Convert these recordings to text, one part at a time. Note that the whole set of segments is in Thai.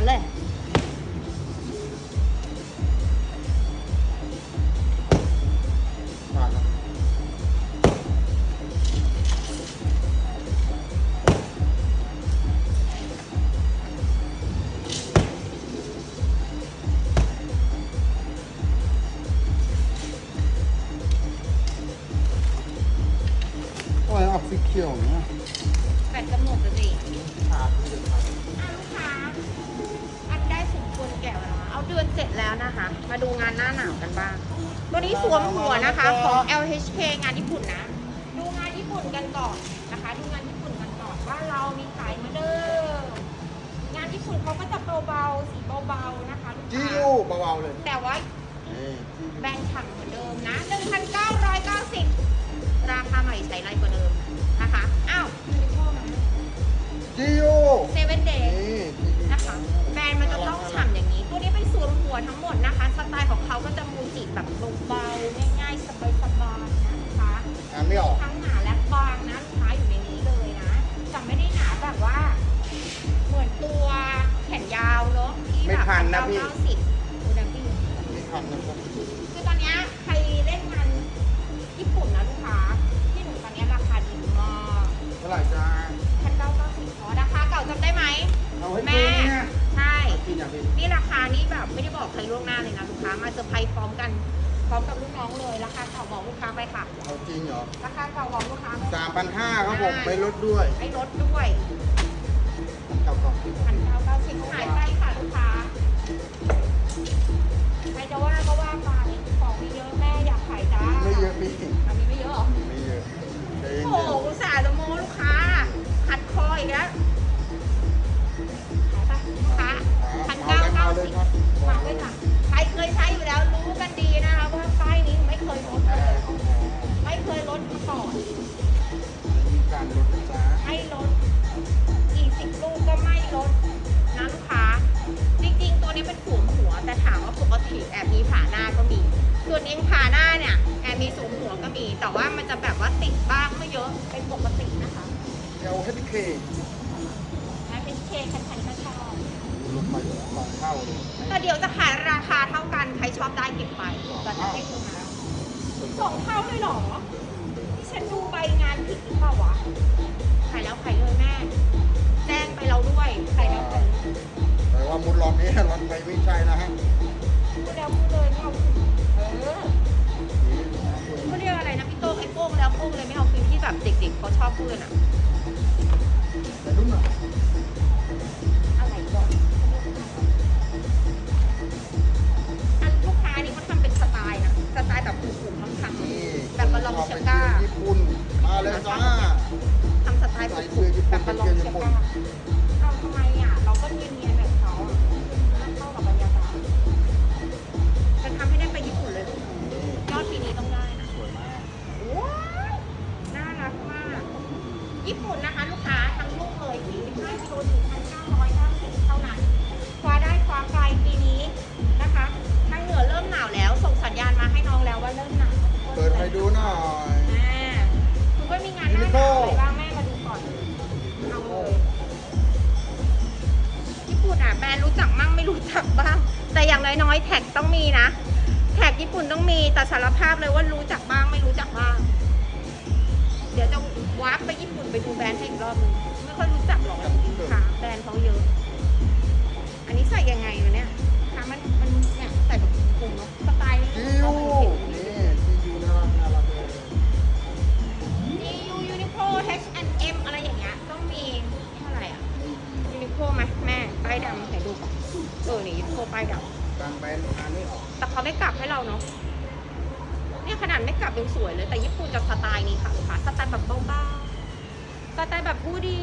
มันเลย มาดูงานหน้าหนาวกันบ้าง ตัวนี้สวมหัวนะคะ ของ LHK งานญี่ปุ่นนะ ดูงานญี่ปุ่นกันก่อนนะคะ ดูงานญี่ปุ่นกันก่อนว่าเรามีขายเหมาเดิม งานญี่ปุ่นเขาก็จะเบาๆ สีเบาๆนะคะลูกจีค้ายูเบาๆเลยแต่ว่านี่จียูแบรนด์ฉ่ำเหมือนเดิมนะ 1,990 ราคาใหม่ใช้ไรกว่าเดิมนะคะ ค้าไปค่ะ เอาจริงเหรอราคาเก่าบอกลูกค้าไปสามพันห้าครับผมไปลดด้วยให้ลดด้วย เก่าก่อนพันเก้า มีสวมหัวก็มี แต่ว่ามันจะแบบว่าติดบ้างไม่เยอะเป็นปกตินะคะเอาให้พี่เคนะเป็นเคคันๆก็ชอบลดไปสองเท่าเลยแต่เดี๋ยวจะขายราคาเท่ากัน ใครชอบได้เก็บไปก็จะให้คุณนะสองเท่าเลยเหรอที่ฉันดูใบงานผิดหรือเปล่าวะขายแล้วขายเลยแม่แจ้งไปเราด้วยขายแล้วขายเลยแต่ว่ามุดรอบนี้รอนไปไม่ใช่นะฮะ ไอ้โป้งแล้วโป้งเลยไม่เอาคืนที่แบบเด็กๆเขาชอบพูดกันอะแต่รุ่นอะอะไรก่อนอันลูกค้านี่เขาทำเป็นสไตล์นะสไตล์แบบผูกๆทั้งทั้งนี่แบบบอลลองชอบเชไปก้าเที่ยวญี่ปุ่นมาเลยจ้าทำสไตล์ใส่ผูเสื้อกญี่ๆแบปุ่บนบอลลองไปเที่ยวเชญี่ปุ่นก้าเรา แบรนด์รู้จักมั่งไม่รู้จักบ้าง แต่อย่างน้อยๆแท็กต้องมีนะ แท็กญี่ปุ่นต้องมี แต่สารภาพเลยว่ารู้จักบ้างไม่รู้จักบ้าง เดี๋ยวจะวาร์ปไปญี่ปุ่นไปดูแบรนด์ให้อีกรอบนึงไม่ค่อยรู้จักหรอกค่ะแบรนด์เขาเยอะ อันนี้ใส่ยังไงวะเนี่ย ดบางแบรนด์อ่านไม่ออกำแต่เขาไม่กลับให้เราเนาะเนี่ยขนาดไม่กลับยังสวยเลย แต่ญี่ปุ่นจะสไตล์นี้ค่ะลูกค้าสไตล์แบบเบาๆสไตล์แบบผู้ดี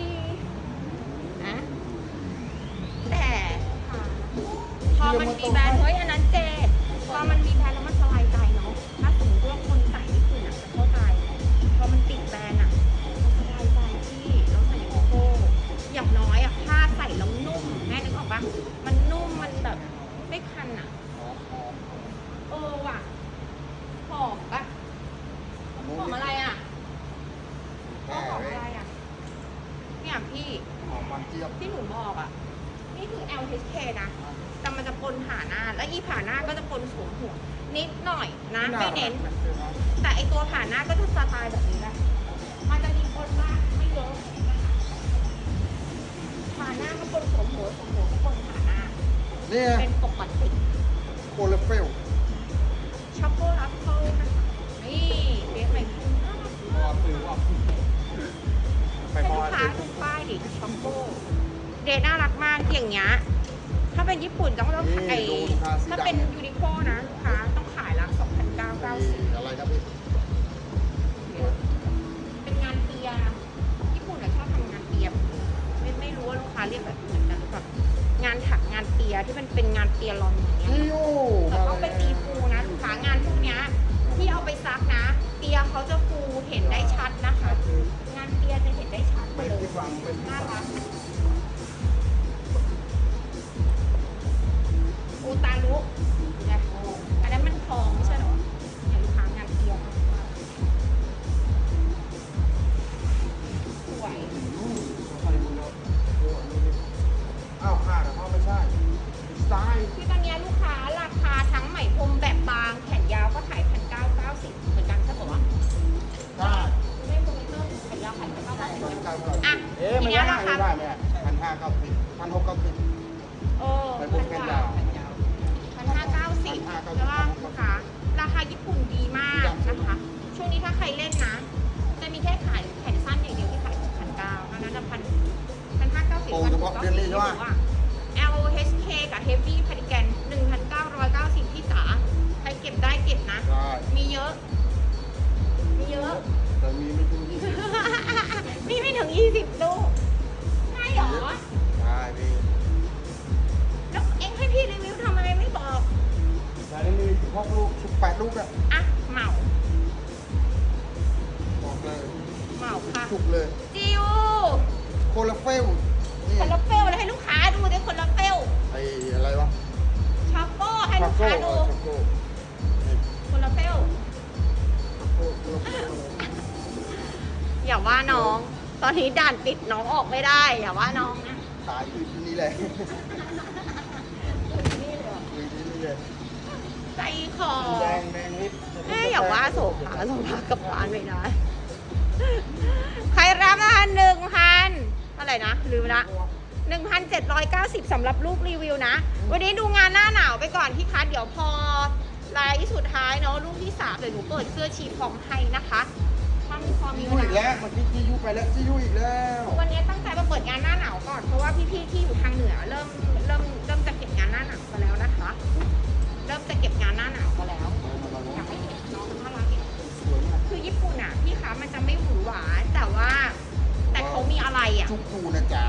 นะแต่ค่ะพอมันมีแบรนด์เฮ้ยอันนั้นเจดพอมันมีแบรนด์แล้วมันสบา หน้าก็จะสไตล์แบบนี้แหละมันจะมีปนมากไม่เยอะนะคะผ่าหน้าก็ปนสวมหัวสวมหัวก็ปนผ่าหน้า เนี่ยเป็นปกติโคเลเฟลช็อกโกแลตเคิลนะคะนี่เบสใหม่คุณน่ารักพอมากซื้อว่าไปให้พอลูกค้าดูป้ายดิช็อกโกเดทน่ารักมากอย่างเงี้ยถ้าเป็นญี่ปุ่นต้องต้องไอถ้าเป็นยูนิโคนะลูกค้า อไปพวกแขนยาวพันห้าเก้าสิบแล้วว่าลูกค้าราคาญี่ปุ่นดีมากนะคะ ช่วงนี้ถ้าใครเล่นนะ จะมีแค่ขายแขนสั้นอย่างเดียวที่ขายพันเก้าอันนั้นพันพันห้าเก้าสิบโอ้เฉพาะเดือนนี้ใช่ปะ L O H K กับ Heavy p a d i g a n 1,990พี่จ๋าใครเก็บได้เก็บนะใช่มีเยอะ มีเยอะแต่มีไม่ถึงยี่สิบนี่ไม่ถึง20ลูกใช่เหรอ กชุบแปดลูกอะอะเหมาบอกเลยเหมาค่ะจุกเลย จิวโคลาเฟลนี่คนละเฟลเลยให้ลูกค้าดูด้วยคนละเฟลไอ้อะไรวะช็อกโก้ให้ลูกค้าดูช็อกโก้นี่คนละเฟลช็อกโก้โคลาเฟลอย่าว่าน้อง ตอนนี้ด่านปิดน้องออกไม่ได้ อย่าว่าน้องนะขายอยู่ที่นี่แหละ อยู่ที่นี่เลย ใจคอแดงแดงนิดเอ้ยอย่าว่าโสภาโสภากลับบ้านไม่ได้ใครรับนะคะหนึ่งพันอะไรนะลืมละหนึ่งพันเจ็ดร้อยเก้าสิบสำหรับรูปรีวิวนะ วันนี้ดูงานหน้าหนาวไปก่อนพี่คัทเดี๋ยวพอไลฟ์สุดท้ายเนาะรูปที่สามเดี๋ยวหนูเปิดเสื้อชีฟองให้นะคะถ้ามีพอมีจีเวยูอีกลาแล้วเมื่อกี้จียูไปแล้วจียูอีกแล้ว วันนี้ตั้งใจมาเปิดงานหน้าหนาวก่อนเพราะว่าพี่ๆที่อยู่ทางเหนือเริ่มเริ่มเริ่มจะเก็บงานหน้าหนาวกันแล้วนะคะ เริ่มจะเก็บงานหน้าหนาวกันแล้วอยากให้เห็นน้องน่ารักอีกสวยมากคือญี่ปุ่นอะพี่คะมันจะไม่หวือหวาแต่ว่าแต่เขามีอะไรอะจุกกูนะจ๊ะ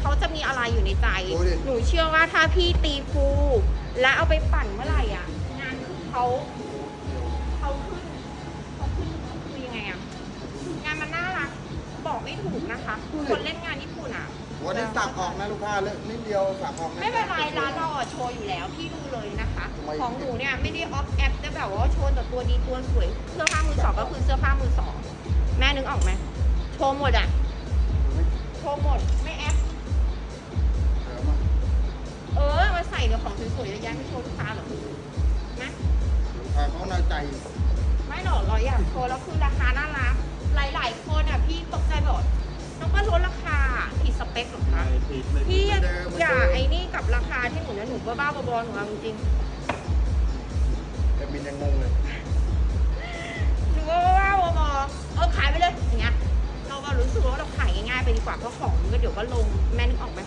เขาจะมีอะไรอยู่ในใจดูดิหนูเชื่อว่าถ้าพี่ตีฟูแล้วเอาไปปั่นเมื่อไหร่อะ งานคือเขาเขาขึ้นเขาขึ้นคือยังไงอะงานมันน่ารักบอกไม่ถูกนะคะคนเล่นงานญี่ปุ่นอะ วันนี้สับออกนะลูกค้าเลยนิดเดียวสับออกะไม่เป็นไรร้านเราอะโชว์อยู่แล้วพี่ดูเลยนะคะทำไมของหนูเนี่ยไม่ได้ออฟแอปได้แบบว่าโชว์แต่ตัวดีตัวสวยเสื้อผ้ามือสองก็คือเสื้อผ้ามือสองแม่นึกออกไหมโชว์หมดอะโชว์หมดไม่แอปเดี๋ยวมาเออมาใส่เดี๋ยวของสวยๆเยอะแยะให้โชว์ลูกค้าเหรอนะลูกค้าเขาน้อยใจ ไม่หรอกเราอยากโชว์แล้วคือราคาน่ารักหลายๆคนอะพี่ตกใจบอก น้องก็ลดราคาผิดสเปคเหรอคะพี่อย่าไอ้นี่กับราคาที่หนูนะหนูบ้าๆบอๆหนูเอาจริงแต่มินยังงงเลยๆหนูว่าบ้าๆบอๆเออขายไปเลยอย่างเงี้ยเราก็รู้สึกว่าเราขายง่ายๆไปดีกว่าเพราะของมันก็เดี๋ยวก็ลงแม่นึกออกไหม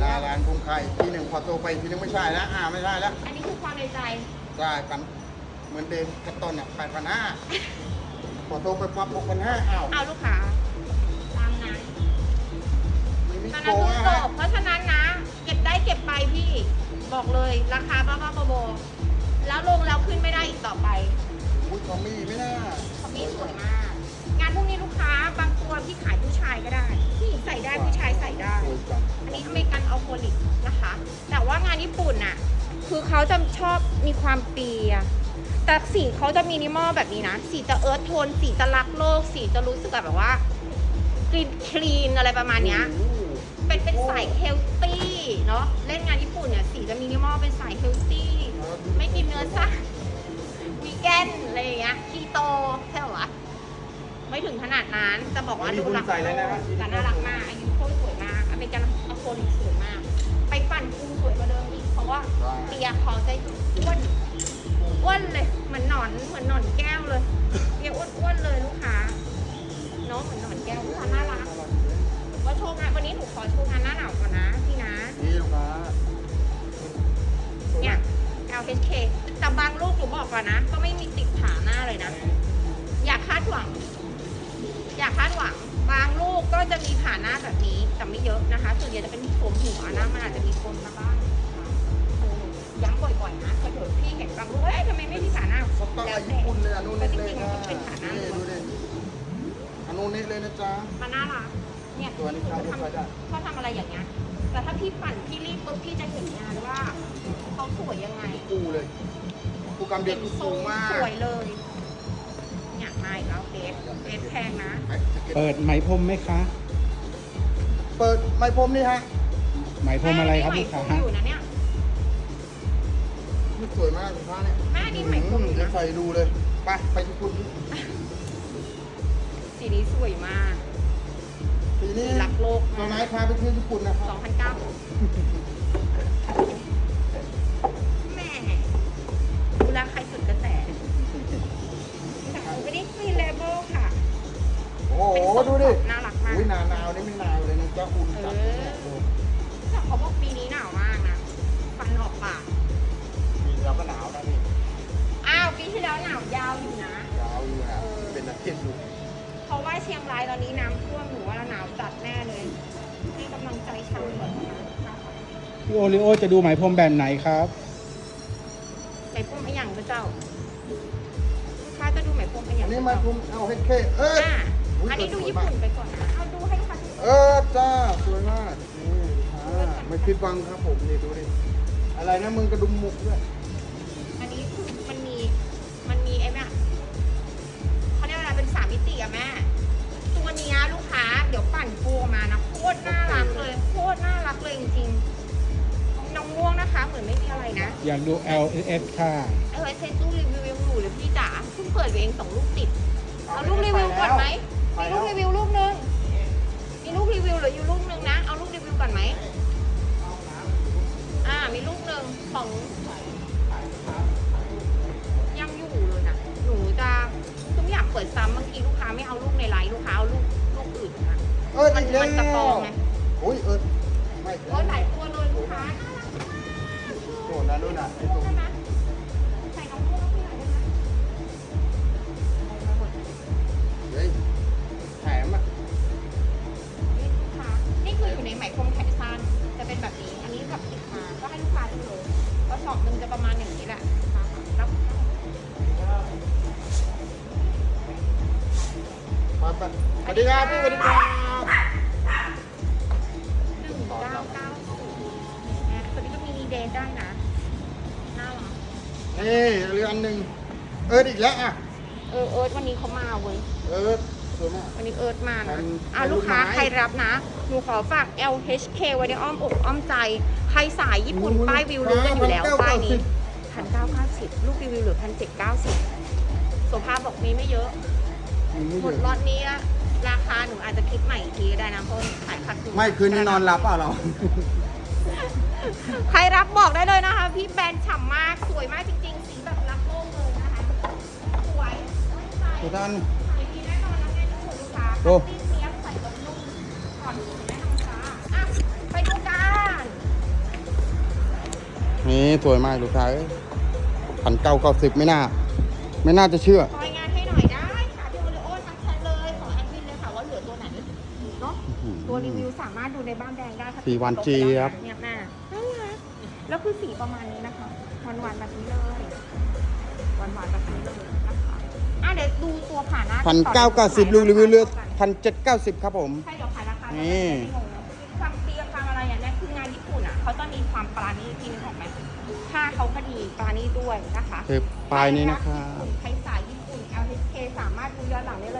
หน้าร้านคงใครทีหนึ่งพอโตไปทีนึงไม่ใช่แล้วอ่าไม่ได้แล้วอันนี้คือความในใจใช่ปันเหมือนเดิมกระต้นอะแปดพันห้าพอโตไปปั๊บหกพันห้าอ้าวเอาลูกค้า นโกนั้นงคือนะจบเพราะฉะนั้นนะ เก็บได้เก็บไปพี่บอกเลยราคาบ้าๆบอๆแล้วลงแล้วขึ้นไม่ได้อีกต่อไปอุ้ยทอมมี่ไม่น่าเขามีสวยมาก งานพวกนี้ลูกค้าบางตัวพี่ขายผู้ชายก็ได้ผู้หญิงใส่ได้ผู้ชายใส่ได้สวยจังอันนี้อเมริกันอัลโคลิกนะคะ แต่ว่างานญี่ปุ่นน่ะ คือเขาจะชอบมีความเปียแต่สีเขาจะมินิมอลแบบนี้นะ สีจะเอิร์ธโทน สีจะรักโลก สีจะรู้สึกแบบว่า กรีนคลีนอะไรประมาณเนี้ยโอ้โห เป็นเป็นสายเฮลตี้เนาะเล่นงานญี่ปุ่นเนี่ยสีจะมินิมอลเป็นสายเฮลตี้ไม่กินเนื้อสัตว์วีแกนอะไรอย่างเงี้ยคีโตใช่เหรอวะไม่ถึงขนาดนั้นจะบอกว่าดูรักแต่น่ารักมากอายุโคตรสวยมากอเมริกันอโคนิกสวยมาก ไปปั่นกูสวยกว่าเดิมอีกเพราะว่าเตียเขาจะอ้วนอ้วนเลยเหมือนหนอนเหมือนหนอนแก้วเลยเตียอ้วนๆเลยลูกค้าเน้องเหมือนหนอนแก้วลูกค้าน่ารัก ว่าโชว์งานวันนี้หนูขอโชว์งานหน้าหนาวก่อนนะพี่นะ นี่ลูกค้าเนี่ย LHK แต่บางลูกหนูบอกก่อนนะ ก็ไม่มีติดผาหน้าเลยนะ อย่าคาดหวัง อย่าคาดหวัง บางลูกก็จะมีผาหน้าแบบนี้แต่ไม่เยอะนะคะส่วนใหญ่จะเป็นผมหัวนะมันอาจจะมีคนมาบ้างเออย้ำบ่อยๆนะเพราะเดี๋ยวพี่เห็นบางลูกเฮ้ยทำไมไม่มีผาหน้าสต๊อกแล้อายุแต่คุณเลยอนุแต่นิจเลยริงๆนะมันก็เป็นผาหน้านี่ดูดิอนุนิเลยนะจ๊ะมันน่ารัก เนี่ยตัวนี้เข้าหนูลูกจะค้าได้ทำชอบทำอะไรอย่างเงี้ยแต่ถ้าพี่ปั่นพี่รีบปุ๊บพี่จะเห็นงานว่าเขาสวยยังไงกูเลยกูกำเดียวกูทรสูงงมากสวยเลยเนี่ยมาอีกแล้วเบสเบสแพงนะไอ้สก็ตเปิดไหมพรมไหมคะ เปิดไม้พรมนี่ฮะไหมพรมอะไรครับแม่ลูกค้านี่ไหมพรมอยู่นะเนี่ยมันสวยมากลูกค้าเนี่ยแม่นี่ไหมพรมอยู่เดี๋ยวนะใส่ดูเลย ไปไปที่คุณสีนี้สวยมาก ทีนี้รักโลกตัวไหนมากพาไปเที่ยวญี่ปุ่นนะครับ 2009แม่ดูแลใครสุดกระแสแต่ไม่ได้ฟรีเลเบลค่ะ โอ้โหเป็นทรงดูดิน่ารักมาก อุ้ยหนาวหนาวนี่ไม่หนาวเลยนะจ๊ะอุ่นจัดเออแต่เขาบอกปีนี้หนาวมากนะฟันออกปาก ปีเราก็หนาวนะนี่อ้าวปีที่แล้วหนาวยาวอยู่นะยาวอยู่นะเป็นอาทิตย์อยู่ เพราะว่าเชียงรายตอนนี้น้ำท่วมหนูว่าหนาวจัดแน่เลยให้กำลังใจชาวเหนือนะคะพี่โอริโอจะดูไหมพรมแบบไหนครับไหมพรมไอ้หยังพระเจ้าลูกค้าจะดูไหมพรมไอ้หยัอังนนี้มาคุมเอาเฮดเคเออ อ่าอุ๊ยอันนี้ดูสวยญี่มากปุ่นไปก่อนนะเอาดูให้ลูกค้าดูเออจ้าสวยมากนี่อ่าไม่ผิดหวังครับผมนี่ดูดิอะไรนะมึงกระดุมหมุกด้วย เดี๋ยวปั่นปูออกมานะโคตรน่ารักเลยโคตรน่ารักเลยจริงๆน้องม่วงนะคะ เหมือนไม่มีอะไรนะ อยากดู L S ค่ะ เออเซตู้รีวิวยังอยู่เลยพี่จ๋าเพิ่งเปิดเองสองลูกติดเอาลูกรีวิวก่อนไหมมีลูกรีวิวลูกนึงมีลูกรีวิวเหลืออยู่ลูกนึงนะเอาลูกรีวิวก่อนไหมอ่ามีลูกนึงของยังอยู่เลยนะหนูจะคือไม่อยากเปิดซ้ำบางทีลูกค้าไม่เอาลูกในไลน์ลูกค้าเอาลูกลูกอื่นนะ เออมันอีกแล้วมันกระปองไงโอ้ยเออไม่เพราะหลายตัวเลยลูกค้าน่ารักมากโดนนะนู่นน่ะไอ้ตรง ใช่ไหม นี้ก็มีเดนได้นะน่ารักนี่เรืออันหนึ่งเอออีกแล้วอะ เออเอิร์ธวันนี้เขามาเว้ย เออสวยมาก วันนี้เอิร์ธมามันะนอะมันลูกค้าลูกไม้ใครรับนะ หนูขอฝาก LHK ไว้ในอ้อมอกอ้อมใจ ใครสายญี่ปุ่นโอ้โหป้ายวิวรู้กันอยู่แล้วลูกค้าป้ายนี้1,990พันเก้าเก้าสิบลูกรีวิวเหลือพันเจ็ดเก้าสิบโสภาบอกมีไม่เยอะหมดล็อตนี้ละราคาหนูอาจจะคิดใหม่อีกทีก็ได้นะเพราะขายขาดทุนไม่คืนนี้นอนหลับเปล่าเรา ใครรับบอกได้เลยนะคะ พี่แบรนด์ฉ่ำมากสวยมากจริงๆ สีแบบรักโลกเลยนะคะ สวยไม่ใส่ทุกท่านขายดีแน่นอนนะแม่ทุกคนลูกค้าโอ้ ตีเนี้ยใส่กับนุ่มก่อนถึงแน่นอนจ้าอะไปดูกันนี่สวยมากลูกค้าพันเก้าเก้าสิบไม่น่า ไม่น่าจะเชื่อ รายงานให้หน่อยได้ค่ะพี่โอเลโอทักแชทเลยขอแอดมินเลยค่ะว่าเหลือตัวไหนเนาะ ตัวรีวิวสามารถดูในบ้านแดงได้ค่ะสีหวานเจี๊ยบเนี่ยแม่น่ารัก แล้วคือสีประมาณนี้นะคะ หวานหวานๆแบบนี้เลย หวานหวานๆแบบนี้เลยนะคะอะเดี๋ยวดูตัวผ่านหน้าพันก่อเก้าเก้าสิบขยรีวิวเรือราคาพันเจ็ดเก้าสิบครับผม ใช่เดี๋ยวขายราคานี่ไม่งงนะความเตียความอะไรอย่างเนี้ยคืองานญี่ปุ่นอะเขาจะมีความปราณีตทีนึงออกไหมผ้าเขาก็ดีปราณีตด้วยนะคะ คือปลายนี้นะครับ ใครสายญี่ปุ่น LHK สามารถดูย้อนหลังได้เลย